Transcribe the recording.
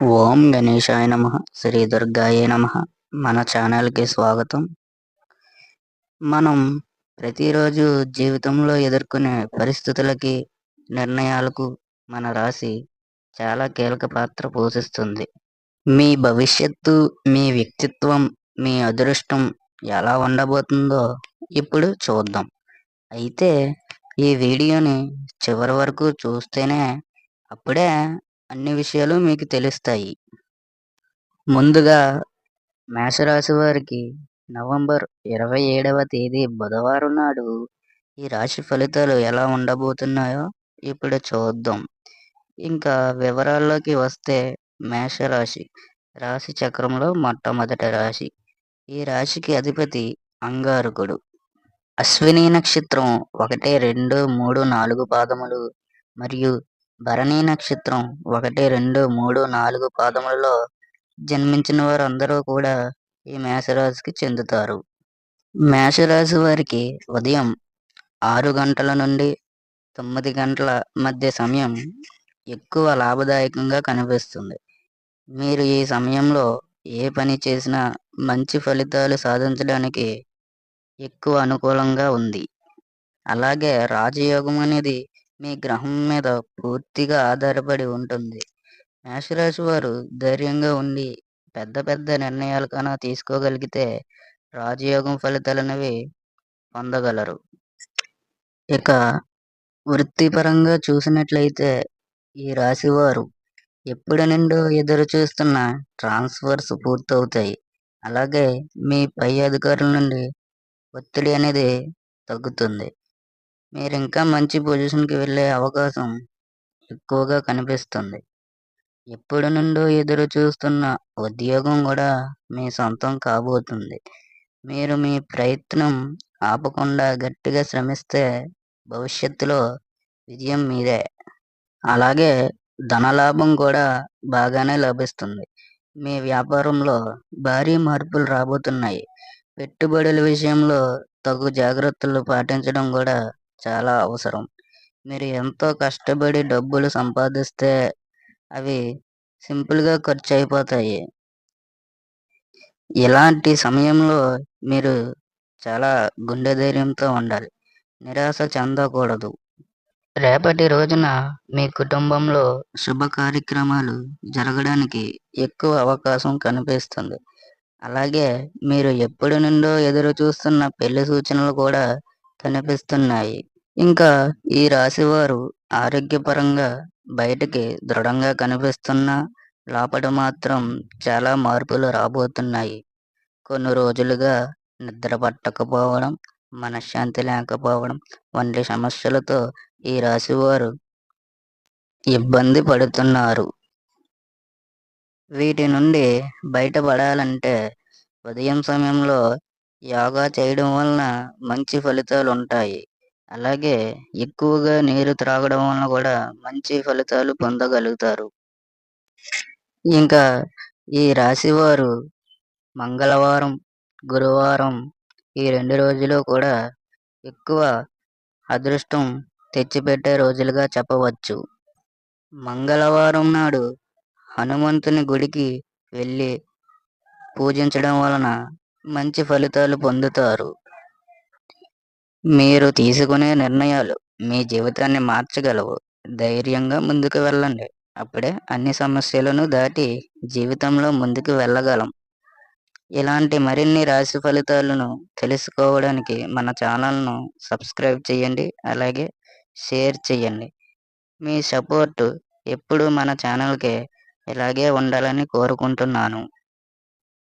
ఓం గణేశాయ నమ. శ్రీ దుర్గాయ నమ. మన ఛానల్కి స్వాగతం. మనం ప్రతిరోజు జీవితంలో ఎదుర్కొనే పరిస్థితులకి నిర్ణయాలకు మన రాశి చాలా కీలక పాత్ర పోషిస్తుంది. మీ భవిష్యత్తు మీ వ్యక్తిత్వం మీ అదృష్టం ఎలా ఉండబోతుందో ఇప్పుడు చూద్దాం. అయితే ఈ వీడియోని చివరి వరకు చూస్తేనే అప్పుడే అన్ని విషయాలు మీకు తెలుస్తాయి. ముందుగా మేషరాశి వారికి నవంబర్ ఇరవై ఏడవ తేదీ బుధవారం నాడు ఈ రాశి ఫలితాలు ఎలా ఉండబోతున్నాయో ఇప్పుడు చూద్దాం. ఇంకా వివరాల్లోకి వస్తే మేషరాశి రాశి చక్రంలో మొట్టమొదటి రాశి. ఈ రాశికి అధిపతి అంగారకుడు. అశ్విని నక్షత్రం ఒకటి రెండు మూడు నాలుగు పాదములు మరియు భరణి నక్షత్రం ఒకటి రెండు మూడు నాలుగు పాదములలో జన్మించిన వారందరూ కూడా ఈ మేషరాశికి చెందుతారు. మేషరాశి వారికి ఉదయం ఆరు గంటల నుండి తొమ్మిది గంటల మధ్య సమయం ఎక్కువ లాభదాయకంగా కనిపిస్తుంది. మీరు ఈ సమయంలో ఏ పని చేసినా మంచి ఫలితాలు సాధించడానికి ఎక్కువ అనుకూలంగా ఉంది. అలాగే రాజయోగం అనేది మీ గ్రహం మీద పూర్తిగా ఆధారపడి ఉంటుంది. మేషరాశి వారు ధైర్యంగా ఉండి పెద్ద పెద్ద నిర్ణయాలు కన్నా తీసుకోగలిగితే రాజయోగం ఫలితాలనేవి పొందగలరు. ఇక వృత్తిపరంగా చూసినట్లయితే ఈ రాశి వారు ఎప్పటి నుండో ఎదురు చూస్తున్న ట్రాన్స్ఫర్స్ పూర్తవుతాయి. అలాగే మీ పై అధికారుల నుండి ఒత్తిడి అనేది తగ్గుతుంది. మీరు ఇంకా మంచి పొజిషన్కి వెళ్ళే అవకాశం ఎక్కువగా కనిపిస్తుంది. ఎప్పటి నుండో ఎదురు చూస్తున్న ఉద్యోగం కూడా మీ సొంతం కాబోతుంది. మీరు మీ ప్రయత్నం ఆపకుండా గట్టిగా శ్రమిస్తే భవిష్యత్తులో విజయం మీదే. అలాగే ధనలాభం కూడా బాగానే లభిస్తుంది. మీ వ్యాపారంలో భారీ మార్పులు రాబోతున్నాయి. పెట్టుబడుల విషయంలో తగు జాగ్రత్తలు పాటించడం కూడా చాలా అవసరం. మీరు ఎంతో కష్టపడి డబ్బులు సంపాదిస్తే అవి సింపుల్గా ఖర్చు అయిపోతాయి ఇలాంటి సమయంలో మీరు చాలా గుండె ధైర్యంతో ఉండాలి. నిరాశ చెందకూడదు. రేపటి రోజున మీ కుటుంబంలో శుభ కార్యక్రమాలు జరగడానికి ఎక్కువ అవకాశం కనిపిస్తుంది. అలాగే మీరు ఎప్పటి నుండో ఎదురు చూస్తున్న పెళ్ళి సూచనలు కూడా కనిపిస్తున్నాయి. ఇంకా ఈ రాశివారు ఆరోగ్యపరంగా బయటికి దృఢంగా కనిపిస్తున్న లోపల మాత్రం చాలా మార్పులు రాబోతున్నాయి. కొన్ని రోజులుగా నిద్ర పట్టకపోవడం మనశ్శాంతి లేకపోవడం వంటి సమస్యలతో ఈ రాశివారు ఇబ్బంది పడుతున్నారు. వీటి నుండి బయటపడాలంటే ఉదయం సమయంలో యోగా చేయడం వలన మంచి ఫలితాలు ఉంటాయి అలాగే ఎక్కువగా నీరు త్రాగడం వలన కూడా మంచి ఫలితాలు పొందగలుగుతారు. ఇంకా ఈ రాశివారు మంగళవారం గురువారం ఈ రెండు రోజులు కూడా ఎక్కువ అదృష్టం తెచ్చిపెట్టే రోజులుగా చెప్పవచ్చు. మంగళవారం నాడు హనుమంతుని గుడికి వెళ్ళి పూజించడం వలన మంచి ఫలితాలు పొందుతారు. మీరు తీసుకునే నిర్ణయాలు మీ జీవితాన్ని మార్చగలవు. ధైర్యంగా ముందుకు వెళ్ళండి. అప్పుడే అన్ని సమస్యలను దాటి జీవితంలో ముందుకు వెళ్ళగలం. ఇలాంటి మరిన్ని రాశి ఫలితాలను తెలుసుకోవడానికి మన ఛానల్ను సబ్స్క్రైబ్ చేయండి. అలాగే షేర్ చేయండి. మీ సపోర్టు ఎప్పుడూ మన ఛానల్కి ఇలాగే ఉండాలని కోరుకుంటున్నాను.